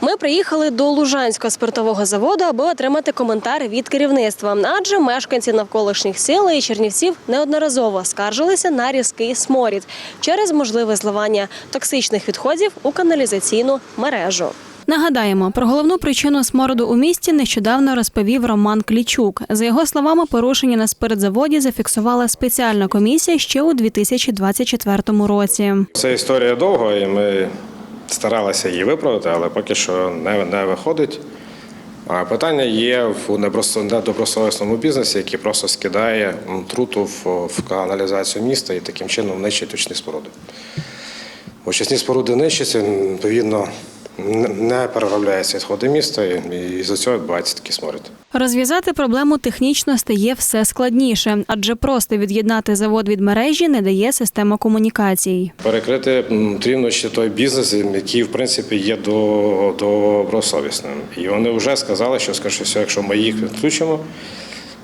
Ми приїхали до Лужанського спиртового заводу, аби отримати коментар від керівництва. Адже мешканці навколишніх сіл і Чернівців неодноразово скаржилися на різкий сморід через можливе зливання токсичних відходів у каналізаційну мережу. Нагадаємо, про головну причину смороду у місті нещодавно розповів Роман Клічук. За його словами, порушення на спиртзаводі зафіксувала спеціальна комісія ще у 2024 році. Це історія довга, і ми старалися її виправити, але поки що не, не виходить. А питання є в недобросовісному бізнесі, який просто скидає труту в, в каналізацію міста і таким чином нищить очні споруди. Очисні споруди нищаться, відповідно, не- переробляються відходи міста, і, і з цього відбувається такий сморід. Розв'язати проблему технічно стає все складніше, адже просто від'єднати завод від мережі не дає система комунікацій. Перекрити потрібно ще той бізнес, який в принципі є до, добросовісним. І вони вже сказали, що скажу, що якщо ми їх відключимо,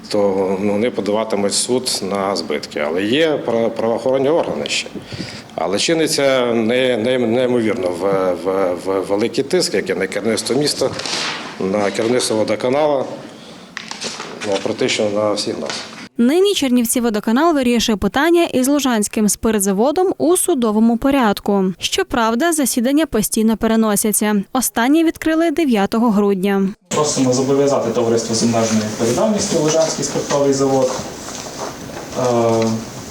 то ну, вони подаватимуть суд на збитки. Але є правоохоронні органи ще. Але чиниться не, не, неймовірно в, в, в великий тиск, як і на керівництво міста, на керівництво водоканалу, ну, практично на всіх нас. Нині Чернівці водоканал вирішує питання із Лужанським спиртзаводом у судовому порядку. Щоправда, засідання постійно переносяться. Останнє відкрили 9 грудня. Просимо зобов'язати товариство з обмеженою відповідальністю Лужанський спиртовий завод, е,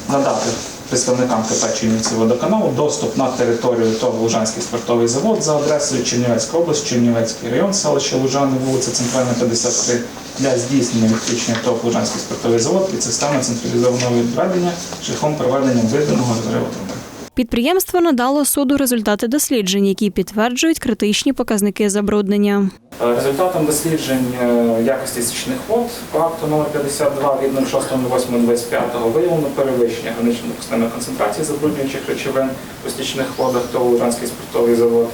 надати представникам КП Чернівці водоканалу доступ на територію того Лужанський спиртовий завод за адресою Чернівецька область, Чернівецький район, селище Лужани, вулиця Центральна, 53, для здійснення відключення ТОВ Лужанський спиртовий завод від системи централізованого відведення шляхом проведення виданого розриву труби. Підприємство надало суду результати досліджень, які підтверджують критичні показники забруднення. Е, Результатом досліджень е, якості стічних вод по акту номер 52 від 06.08.25 виявлено перевищення гранично допустимих концентрацій забруднюючих речовин у стічних водах ТОВ Лужанський спиртовий завод.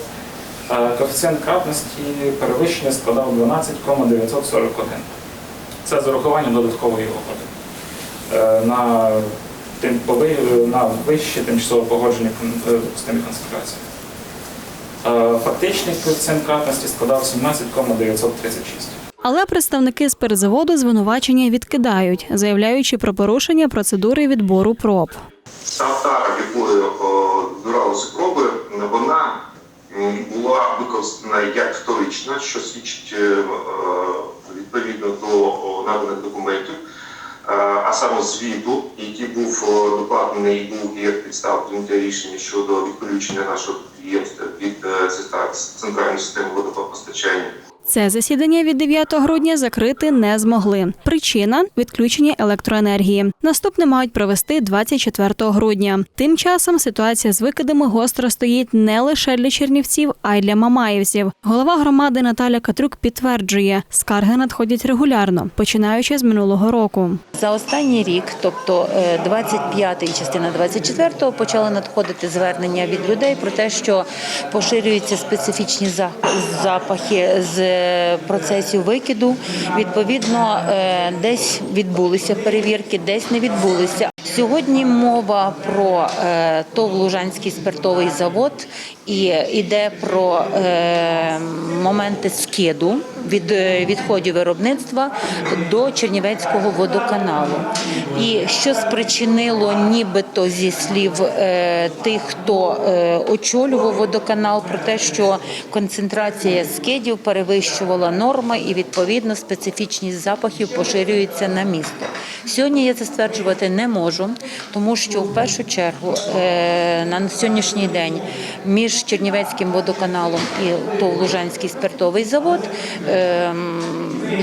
Е, Коефіцієнт кратності перевищення складав 12,941. Це з урахуванням додаткової. Е, На, тим, на вищі тимчасово погоджені кон- е, допустимі концентрації. Е, Фактичний коефіцієнт кратності складав 17,936. Але представники спиртзаводу звинувачення відкидають, заявляючи про порушення процедури відбору проб. Та атака, якою збиралися проби, вона була використана як вторична, що свідчить е, е, відповідно до наданих документів, Е, а саме звіту, який був докладений і був як підстав прийняття рішення щодо відключення нашого підприємства від е, центральної системи водопостачання. Це засідання від 9 грудня закрити не змогли. Причина відключення електроенергії. Наступне мають провести 24 грудня. Тим часом ситуація з викидами гостро стоїть не лише для чернівців, а й для мамаївців. Голова громади Наталя Катрюк підтверджує, скарги надходять регулярно, починаючи з минулого року. За останній рік, тобто 25 і частина 24 почали надходити звернення від людей про те, що поширюються специфічні запахи з е, процесів викиду. Відповідно, е, десь відбулися перевірки, десь не відбулися. Сьогодні мова про е, ТОВ Лужанський спиртовий завод і йде про е, моменти скиду від е, відходів виробництва до Чернівецького водоканалу. І що спричинило, нібито зі слів е, тих, хто е, очолював водоканал, про те, що концентрація скидів перевищувала норми і відповідно специфічність запахів поширюється на місто. Сьогодні я це стверджувати не можу, тому що в першу чергу на сьогоднішній день між Чернівецьким водоканалом і ТОВ Лужанський спиртовий завод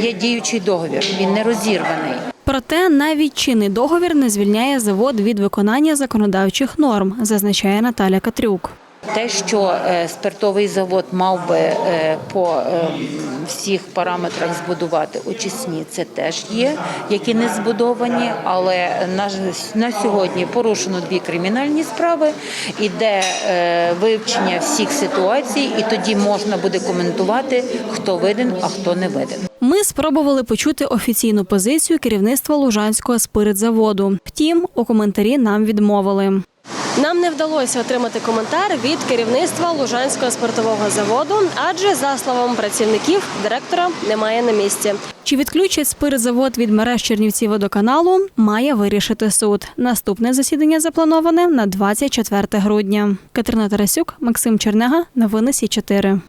є діючий договір. Він не розірваний. Проте навіть чинний договір не звільняє завод від виконання законодавчих норм, зазначає Наталя Катрюк. Те, що е, спиртовий завод мав би е, по е, всіх параметрах збудувати очисні, це теж є, які не збудовані. Але на, на сьогодні порушено дві кримінальні справи, іде вивчення всіх ситуацій, і тоді можна буде коментувати, хто виден, а хто не виден. Ми спробували почути офіційну позицію керівництва Лужанського спиртзаводу. Втім, у коментарі нам відмовили. Нам не вдалося отримати коментар від керівництва Лужанського спиртового заводу, адже за словами працівників, директора немає на місці. Чи відключить спиртзавод від мереж Чернівці водоканалу, має вирішити суд. Наступне засідання заплановане на 24 грудня. Катерина Тарасюк, Максим Чернега, новини Сі 4